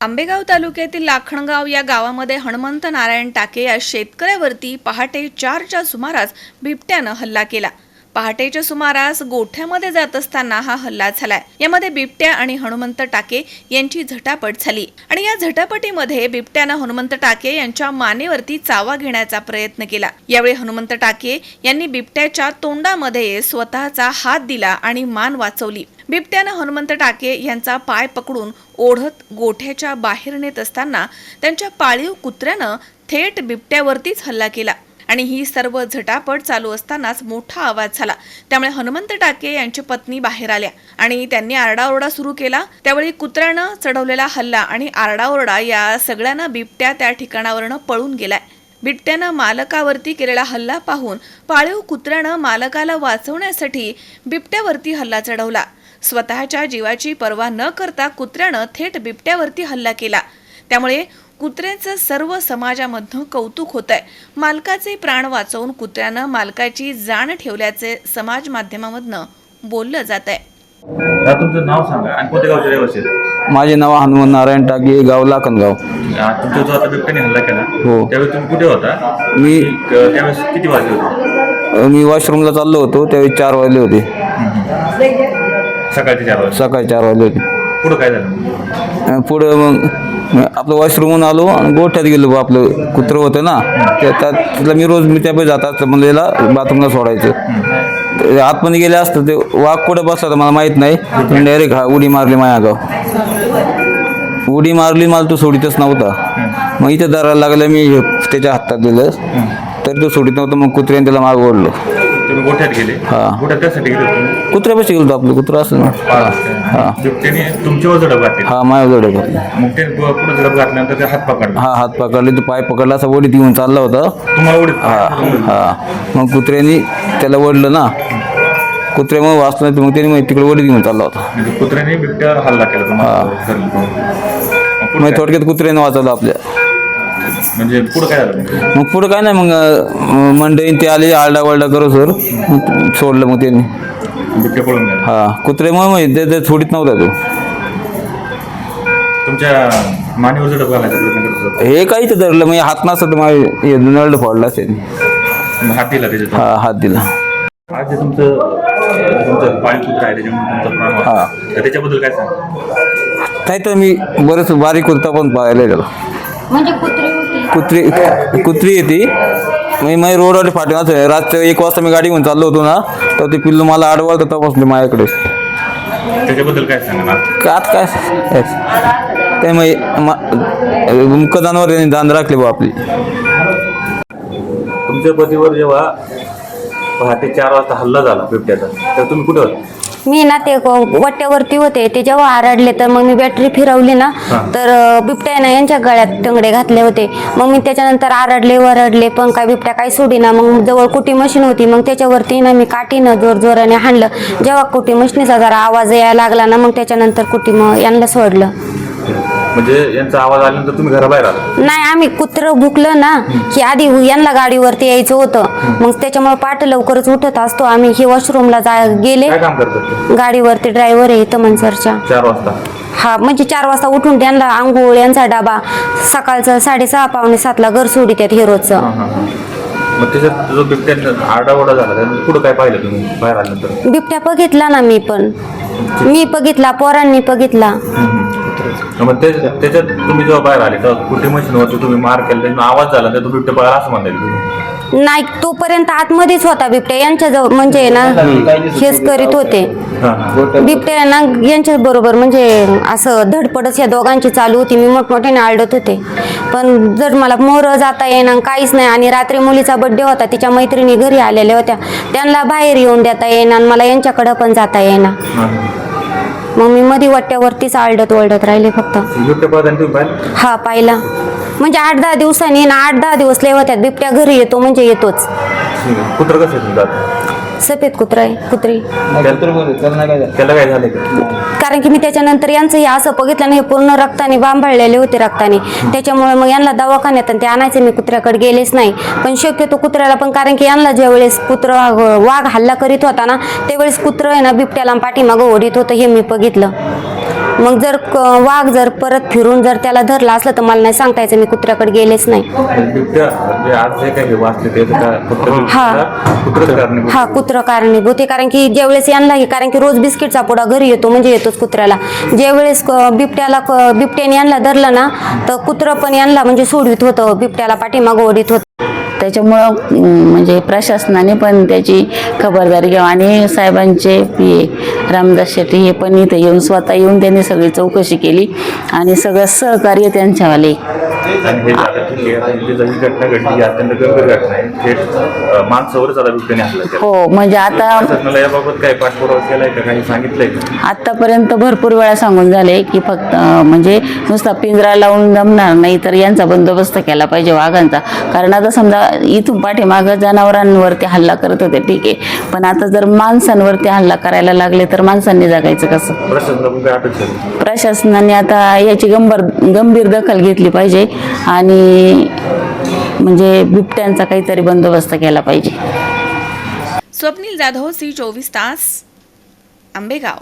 आंबेगाव तालुक्यातील लाखणगाव या गावामध्ये हनुमंत नारायण टाके या शेतकऱ्यावरती पहाटे चारच्या सुमारास बिबट्यानं हल्ला केला. पहाटेच्या सुमारास गोठ्यामध्ये जात असताना हा हल्ला झालाय. यामध्ये बिबट्या आणि हनुमंत टाके यांची झटापट झाली. आणि या झटापटीमध्ये बिबट्यानं हनुमंत टाके यांच्या मानेवरती चावा घेण्याचा प्रयत्न केला. यावेळी हनुमंत टाके यांनी बिबट्याच्या तोंडामध्ये स्वतःचा हात दिला आणि मान वाचवली. बिबट्यानं हनुमंत टाके यांचा पाय पकडून ओढत गोठ्याच्या बाहेर नेत असताना त्यांच्या पाळीव कुत्र्यानं थेट बिबट्यावरतीच हल्ला केला. आणि ही सर्व झटापट चालू असतानाच मोठा आवाज झाला. त्यामुळे हनुमंत टाके यांची पत्नी बाहेर आल्या आणि त्यांनी आरडाओरडा सुरू केला. त्यावेळी कुत्र्यानं चढवलेला हल्ला आणि आरडाओरडा या सगळ्यांना बिबट्या त्या ठिकाणावरनं पळून गेलाय. बिबट्यानं मालकावरती केलेला हल्ला पाहून पाळीव कुत्र्यानं मालकाला वाचवण्यासाठी बिबट्यावरती हल्ला चढवला. स्वतःच्या जीवाची पर्वा न करता कुत्र्यानं थेट बिबट्यावरती हल्ला केला. त्यामुळे कुत्र्याचं सर्व समाजामधनं कौतुक होत आहे मालकाचे प्राण वाचवून कुत्र्यानं मालकाची जाण ठेवल्याचे समाज माध्यमामधनं बोललं जात आहे आता तुमचं नाव सांगा. आणि कोणत्या गावचे रहिवासी आहेत? माझे नाव हनुमान नारायण टाके गाव लाखनगाव. आ, तुमचा जो आता बिबट्याने हल्ला केला हो. त्यावेळी तुम्ही कुठे होता? मी त्यावेळेस किती वाजले होते? मी वॉशरूमला चाललो होतो त्यावेळी चार वाजले होते. सकाळचे चार वाजता सकाळी चार वाजले होते. पुढं काय झालं? अं, पुढं मग आपलं वॉशरूमहून आलो आणि गोठ्यात गेलो बा आपलं कुत्रं होतं ना त्या त्या- मी रोज मी त्या जात असतं म्हणलं याला बाथरूमला सोडायचं. आतमध्ये गेले असतं ते वाघ कुठं बसला मला माहीत नाही डायरेक्ट हा उडी मारली माया गाव उडी मारली मला तो सोडीतच नव्हता. मग इथे दराला लागलं मी त्याच्या हातात दिलं. तर तो सोडीत नव्हतं मग कुत्र्याने त्याला माग ओढलं. गोठ्यात गेले. हा. गोठ्यात त्यासाठी गेले होते. तुम्ही? कुत्र्यापाशी गेलो आपलं कुत्रं असं ना हा. बिबट्याने तुमच्यावर झडप घातली. हा माया जोडे मग ते पुढे झडप घातल्यानंतर ते हात पकडला. हा हात पकडले तो पाय पकडला असा ओढीत घेऊन चालला होता. तुम्हाला उडीत हा हा. मग कुत्र्याने त्याला ओढलं ना कुत्र्यामुळे वाचलं नाही तर मग त्याने मग तिकडे ओढीत घेऊन चालला होता. म्हणजे कुत्र्याने बिबट्यावर हल्ला केला तुम्हाला. मग पुढं मग काय? थोडक्यात कुत्र्याने वाचवलं आपल्या. म्हणजे पुढं काय झालं मग पुढं काय नाही मग अं, मंडईन ते आले आरडा वरडा करू सर. सोडलं मग त्यांनी. बिबट्या पळून गेला. हा कुत्र्यामुळे मग ते- ते सोडित नव्हता तो. तुमच्या मानेवर झडप घालायचा प्रयत्न करत होता? हे काही तर धरलं मग हात नसतं तर माझे हे नळलं फोडला असेल मग हात दिला त्याच्यात? हा हात दिला. आज जे तुमचं अं, तुमचं पाळीव कुत्रा आहे त्याच्यामुळे तुमचा प्राण वाचला. हा. तर त्याच्याबद्दल काय सांगा काय तर मी बरंच बारीक कुर्ता पण पाहिलं त्याला म्हणजे कुत्री कुत्री कुत्री येते. मी माझी रोडवर फाटी असं रात्र एक वाजता मी गाडी घेऊन चाललो होतो ना तर ते पिल्लू मला अडवलं तर तपासले माझ्याकडे. त्याच्याबद्दल काय सांगा ना का आता काय? ते मग मुक्कादानावर त्यांनी दान राखले बा आपली. तुमच्या पतीवर जेव्हा पहाटे चार वाजता हल्ला झाला बिबट्याचा. तर तुम्ही कुठं होते? मी ना ते क- वट्यावरती होते. ते जेव्हा आरडले तर मग मी बॅटरी फिरवली ना तर अं, बिबट्यानं यांच्या गळ्यात टंगडे घातले होते. मग मी त्याच्यानंतर आरडले वरडले पण काय बिबट्या काही सोडीना. मग जवळ कुटी मशीन होती. मग त्याच्यावरती ना मी काठीनं जोर जोराने हाणलं. जेव्हा कुटी मशीनीचा जरा आवाज यायला लागला ना मग त्याच्यानंतर कुटी मग यांना सोडलं. म्हणजे यांचा आवाज आल्यानंतर तुम्ही घराबाहेर आला. नाही आम्ही कुत्रं भुकलं ना की आधी यांना गाडीवरती यायचं होतं. मग त्याच्यामुळे पाठ लवकरच उठत असतो. आम्ही ही वॉशरूमला जा गेले. काय काम करतात? गाडीवरती ड्रायव्हर आहे इथं मनसरच्या चार वाजता. हा म्हणजे चार वाजता उठून त्यांना आंघोळ यांचा डबा सकाळचं साडेसहा पावणे सातला घर सोडी त्यात हिरोचं हा, हा, हा. मग त्याच्यात जो बिबट्या आरडाओरडा झाला त्यानंतर पुढं काय पाहिलं तुम्ही बाहेर आल्यानंतर? बिबट्या बघितला ना मी पण. मी बघितला पोरांनी बघितला. मग ते त्याच्यात तुम्ही जेव्हा बाहेर आले तेव्हा कुठे मशीनवरती तुम्ही मार केला आवाज झाला तर तो बिबट्या बाहेर असं म्हणता येईल तुम्ही. नाही तोपर्यंत आतमध्येच होता बिबट्या. यांच्या जवळ म्हणजे ना हेच करीत होते. हा. बिबट्या ना यांच्या बरोबर म्हणजे असं धडपडच या दोघांची चालू होती. मी मोठमोठ्याने आळडत होते. पण जर मला मोर जाता येणार काहीच नाही. आणि रात्री मुलीचा बड्डे होता तिच्या मैत्रिणी घरी आलेल्या होत्या. त्यांना बाहेर येऊन देता येणार आणि मला यांच्याकडं पण जाता येणार हा. मग मी मध्ये वट्ट्यावरतीच आळडत ओरडत राहिले फक्त. बिबट्या पळताना तुम्ही पाहिलं? हा पाहिला. म्हणजे आठ दहा दिवसांनी ना आठ दहा दिवस लय होत्यात. बिबट्या घरी येतो म्हणजे येतोच. कुत्र कसं? सफेद कुत्रा आहे कुत्री? त्याला काय झालं का कारण की मी त्याच्यानंतर यांचं हे असं बघितलं ना हे पूर्ण रक्ताने बांबळलेले होते रक्ताने. त्याच्यामुळे मग यांना दवाखान्यात आणि ते आणायचे मी कुत्र्याकडे गेलेच नाही. पण शक्यतो कुत्र्याला पण कारण की यांना ज्यावेळेस कुत्र वाघ हल्ला करीत होता ना त्यावेळेस कुत्रं आहे ना बिबट्याला पाठीमागं ओढीत होतं हे मी बघितलं. मग जर वाघ जर परत फिरून जर त्याला धरला असलं तर मला नाही सांगता यायचं मी कुत्र्याकडे गेलेच नाही. हा. हा. कुत्र कारणीभूत. आहे. कारण की ज्यावेळेस यांना कारण की रोज बिस्किटचा पुडा घरी येतो म्हणजे येतोच कुत्र्याला. ज्यावेळेस बिबट्याला बिबट्याने यांना धरलं ना तर कुत्रं पण यांना म्हणजे सोडवित होतं. बिबट्याला पाठीमागं ओढीत होतं. त्याच्यामुळं म्हणजे प्रशासनाने पण त्याची खबरदारी घ्यावी. आणि साहेबांचे पी ए रामदास शेट्टी हे पण इथे येऊन स्वतः येऊन त्यांनी सगळी चौकशी केली. आणि सगळं सहकार्य त्यांच्यावाले. हे आता ही जी घटना घडली ही अत्यंत गंभीर घटना आहे. थेट माणसावरच आता बिबट्याने हल्ला केला. हो म्हणजे आता शासनाला याबाबत काही पाठपुरावा केलाय का? काही सांगितलंय का? आत्तापर्यंत भरपूर वेळा सांगून झाले की फक्त अं, म्हणजे नुसता पिंजरा लावून जमणार नाही तर यांचा बंदोबस्त केला पाहिजे वाघांचा. कारण आता समजा इथून पाठीमागं जनावरांवरती हल्ला करत होते ठीक आहे. पण आता जर माणसांवरती हल्ला करायला लागले तर माणसांनी जगायचं कसं? प्रशासनाकडून काय अपेक्षा आहे? प्रशासनाने आता याची गंभीर गंभीर दखल घेतली पाहिजे. आणि म्हणजे बिबट्यांचा काहीतरी बंदोबस्त केला पाहिजे. स्वप्नील जाधव सी चोवीस तास आंबेगाव.